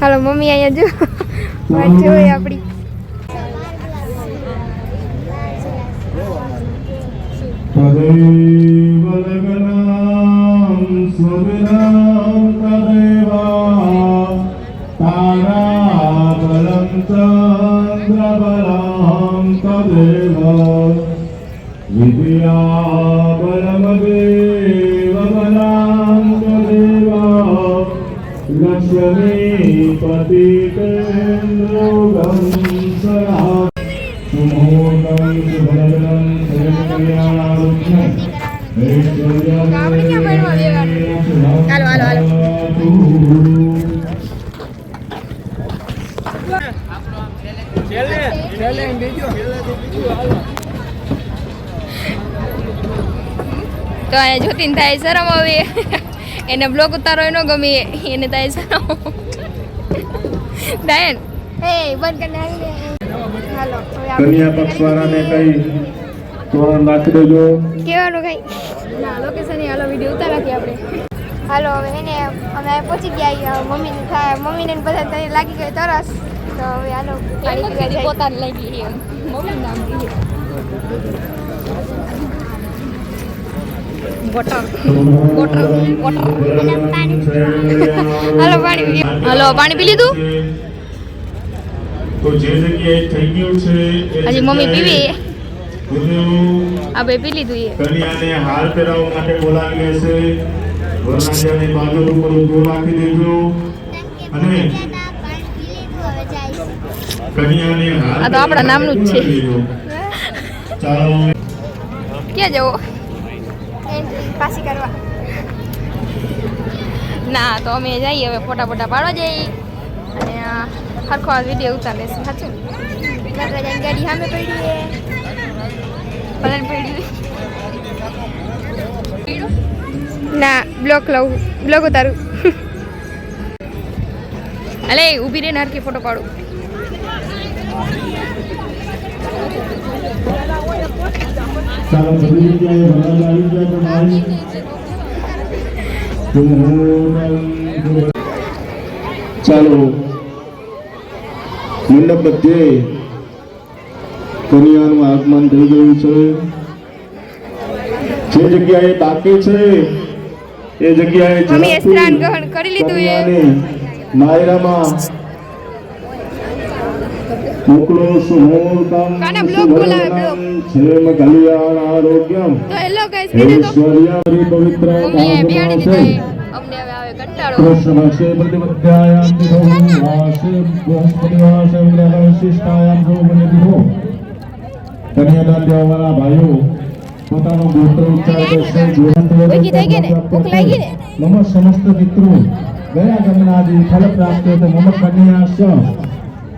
Halo mami aja, ju. Maju ya pri. કેન્દ્રોગં Sara સુમોદં સુભદ્રં સર્વકલ્યાણરૂપં આપણે ક્યાં ભણવા બેવાનું? હાલો, હાલો, હાલો. તો અહીંયા જોતીને થાય શરમ આવે એને બ્લોગ ઉતારો ન ગમે એને થાય શરમ દાયન હે બંધ કરીને આવીને હાલો હવે આપણે વાળાને કઈ તોરણ નાખી દેજો. કેવાનું કઈ. ના લોકેશન હાલો વીડિયો ઉતારાથી આપણે. હાલો હવે એને અમે પહોંચી ગયા મમ્મીને થાય મમ્મીને ને બધા તને લાગી ગઈ તરસ. તો હવે હાલો પાણી પીવા જાય. પોતાને લાગી એમ. મમ્મી નામ દીધી વોટર હાલો પાણી પી પાણી પી લીધું? તો જે જગ્યાએ થઈ ગયું છે હજી મમ્મી પીવી બધું આપણે પી લીધું એ. કન્યાને હાર પહેરાવવા માટે બોલાવી લેશે. વરરાજાની બાજુ ઉપર ઊભું રાખી દેજો. અને કન્યાને હાર આ તો આપણા નામનું જ છે. ચાલો. ક્યાં જવો? એન્ટ્રી પાછી કરવા. ના તો અમે જઈએ હવે ફોટા ફોટા પાડવા જઈએ. અને આ હરખો આ વીડિયો ઉતાર લેશે સાચું? ગાડી સામે પડીએ પલન પડી ના બ્લોક લઉં. બ્લોક ઉતારું. અલે ઊભી રહીને હરખી ફોટો પાડું. ચાલો બધી જગ્યાએ વરરાજા આવી ગયા તો મારી ચાલો મંડપ બધે કન્યાનું આગમન થઈ ગયું છે. જે જગ્યાએ બાકી છે એ જગ્યાએ સ્નાન ગ્રહણ કરી લીધું એ. માયરામાં બ્લોક બોલાવે, બ્લોક. ક્ષેમ કલ્યાણ આરોગ્યમ તો હેલો ગાઈસ કીધું તો ઐશ્વર્યારી પવિત્ર મમ્મીએ બિહાડી દીધો છે એ. અમને હવે આવે કંટાળો કૃષ્ણવશે પ્રતિપદ્યાયામ વિધો વાસે બૃહસ્પતિવાસે ગ્રહશિષ્ટાયામ સૌમનિધિો કન્યાદાન દેવાવાળા ભાઈઓ પોતાનો ગોત્ર ઉચ્ચાર કરશે જીવંત ભૂખી થઈ ગઈ ને? ભૂખ લાગી ને? મમ સમસ્ત મિત્રો ગયા ગમનાદિ ફલ પ્રાપ્ત તો મમ કન્યા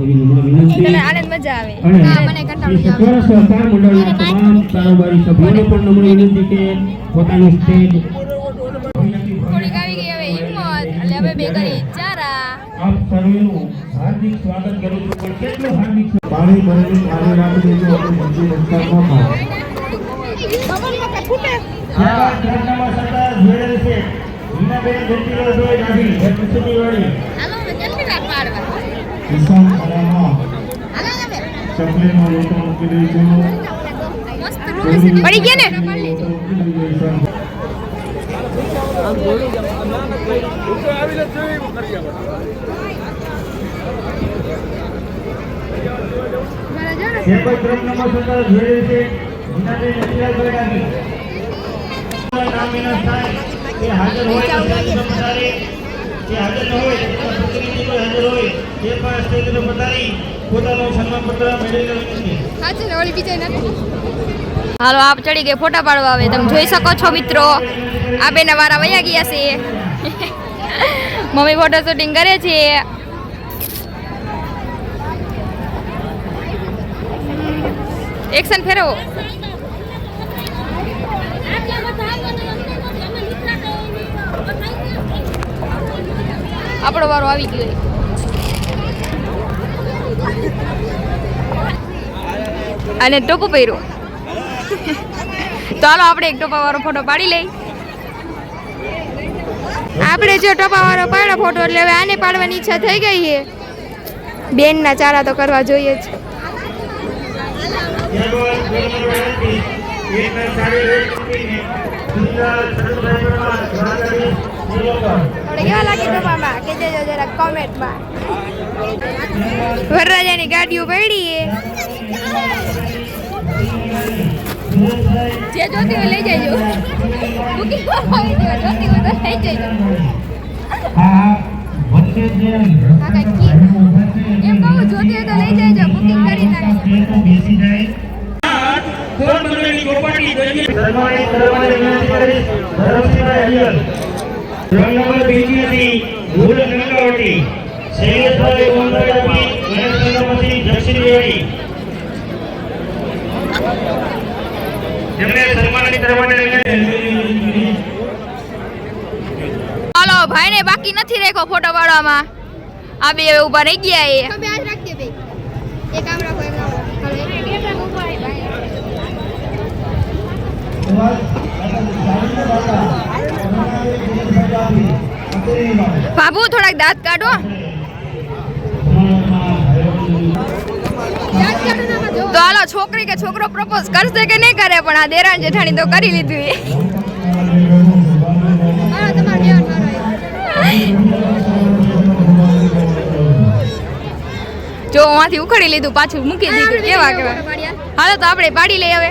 તને આનંદ મજા આવે. મને કંટાળો આવે. સત્વર સહકાર મંડળના તમામ કારોબારી સભ્યોને પણ નમ્ર વિનંતી કે પોતાનું સ્ટેજ થોડીક આવી ગઈ હવે હિંમત. એટલે હવે બે કરી. ચારા. આપ સર્વેનું હાર્દિક સ્વાગત કરું છું. પણ કેટલું હાર્દિક સ્વાગત? પાણી ભરેલું પાણી રાખી દેજો આપણે મંદિર રસ્તા હા ઘટનામાં સરદાર જોડેલ છે. હિનાબેન ઘંટીલાલ જોઈ નાખી. એ પછીની વાળી કિસાન ખાડામાં ચકલીનો લોટો મૂકી દેજો પડી ગયા ને? જે કોઈ ક્રમનામાં સરદાર જોડેલ છે હિનાબેન ઘંટીલાલ જોઈ નામ વિના થાય એ હાજર હોય તો પધારે જે હાજર ન હોય પોતાના પ્રતિનિધિ કોઈ હાજર હોય તે પણ સ્ટેજ પર પધારી, પોતાનું સન્માન પત્ર મેળવી વિનંતી હાલો, આપ ચડી ગયા ફોટા પાડવા આવે. તમે જોઈ શકો છો, મિત્રો. આ બેના વારા વયા ગયા છે. મમ્મી ફોટો શૂટિંગ કરે છે. એક્શન ફેરવો. આપણો વારો આવી ગયો અને ટોપો પહેર્યો. હાલો આપણે એક ટોપા વાળો ફોટો પાડી લઈ. આપણે જો ટોપા વાળો પાડ્યો ફોટો એટલે હવે આને પાડવાની ઈચ્છા થઈ ગઈ છે. બેનના ચારા તો કરવા જોઈએ જ. કેવા લાગે ટપામાં કે જજો જરા કોમેન્ટમાં. વરરાજાની ગાડીઓ પડી જે જોતી હોય લઈ જજો. બુકિંગ જોતી હોય તો લઈ જજો. આ વચ્ચે જે આ કાંઈક કી- એમ કહું, જોતી હોય તો લઈ જજો, બુકિંગ કરી નાખજો. જાય જોઈએ. રોલ નંબર ભૂલ નંગાવટી શૈલેષભાઈ ગણેશ સન્માનિત કરવાને હાલો ભાઈને બાકી નથી રાખ્યો ફોટો પાડવામાં. આ બે ઊભા રહી ગયા એ. બે રાખજે રાખો એક આમ રાખો હાલો, એક કેમેરા ઊભા રહી ભાઈ બાબુ, થોડાક દાંત કાઢો. તો હાલો, છોકરી કે છોકરો પ્રપોઝ કરશે કે નહીં કરે, પણ આ દેરાણ જેઠાણી તો કરી લીધું જો માંથી ઉખડી લીધું, પાછું મૂકી દીધું, કેવા કેવા. હાલો, તો આપણે પાડી લઈ હવે.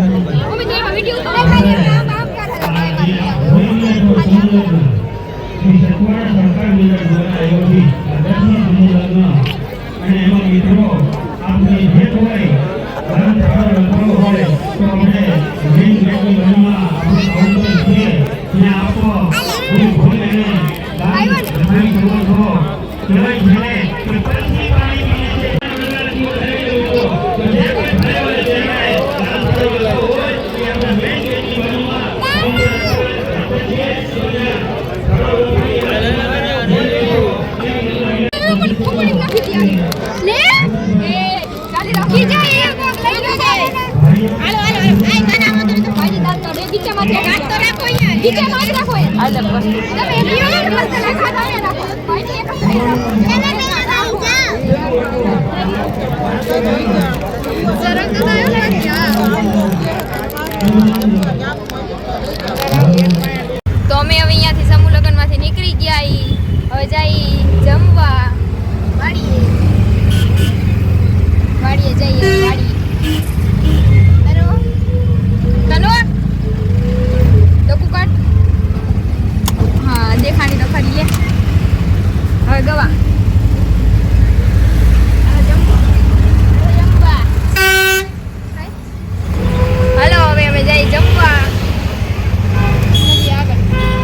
આમ શ્રી સતવાડા સરકાર વિભાગ દ્વારા આયોજિત આદર્શની સમૂહ લગ્ન અને એમાં મિત્રો આપની ભેટ હોય ધર્મ સ્થળ લગ્ન હોય તો અમને રીંગ રેડી બનવા આપણું આઉટડોર છે ત્યાં આપો કોઈ ભૂલ એને દાન ધર્મ કરવો છો કહેવાય છે ને કે પરથી પાણી પીને છે તો જે કોઈ ભલે હોય તેને દાન સ્થળ લગ્ન હોય તે આપણે રીંગ રેડી બનવા લે એ ગાડી રાખી જાય એ કોક લઈ લો જાય હાલો હાલો આય ગાના માં તો ભાજી દાંત તો નીચે માં દાંત તો રાખો અહીંયા નીચે માં જ રાખો હાલે બસ તમે એ લીયો ને મસ્ત રાખા તો અહીંયા રાખો ભાજી એક જ સરસ તો આવ્યો ને તો અમે હવે અહીંયાથી સમૂહ લગ્નમાંથી નીકળી ગયા ઈ હવે જઈ જમવા વાડીએ વાડીએ જઈએ વાડીએ તનો ડોકુ કાઢ હા દેખાણી તો ખરી લે હવે ગવા હલો હવે અમે જઈ જમવા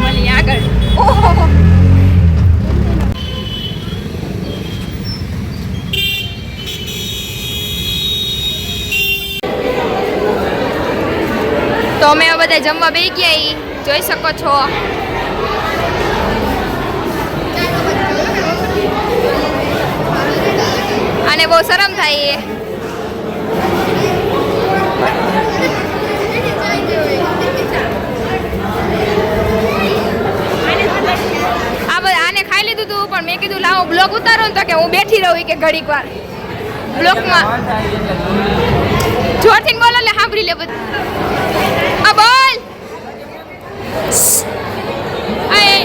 મળીએ આગળ ઓહો તો બધા જમવા બે ગયા જોઈ શકો છો. આને બહુ શરમ થાય આને ખાઈ લીધું તું, પણ મેં કીધું, લાવો બ્લોક ઉતારો ને તો કે હું બેઠી રહું કે ઘડીક વાર. બ્લોકમાં જોરથી બોલો એટલે સાંભળી લે બધું આ બોલ આ એ.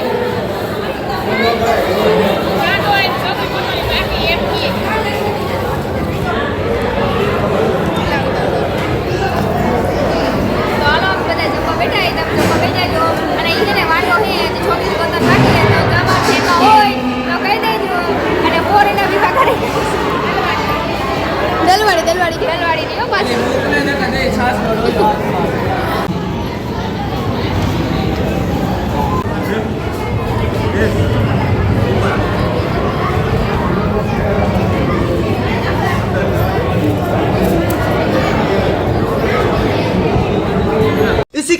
તો હાલો અમે બધા જમવા બેઠા છીએ, તમે જમવા બેસી જાજો. અને ઈ છે ને વાંઢો છે, જે છોકરી પોતાને રાખી લે, તો જમવા છે એમાં હોય તો કહી દેજો. અને ફોર એના વિભાગ રેલવાડી નહીં પાછી.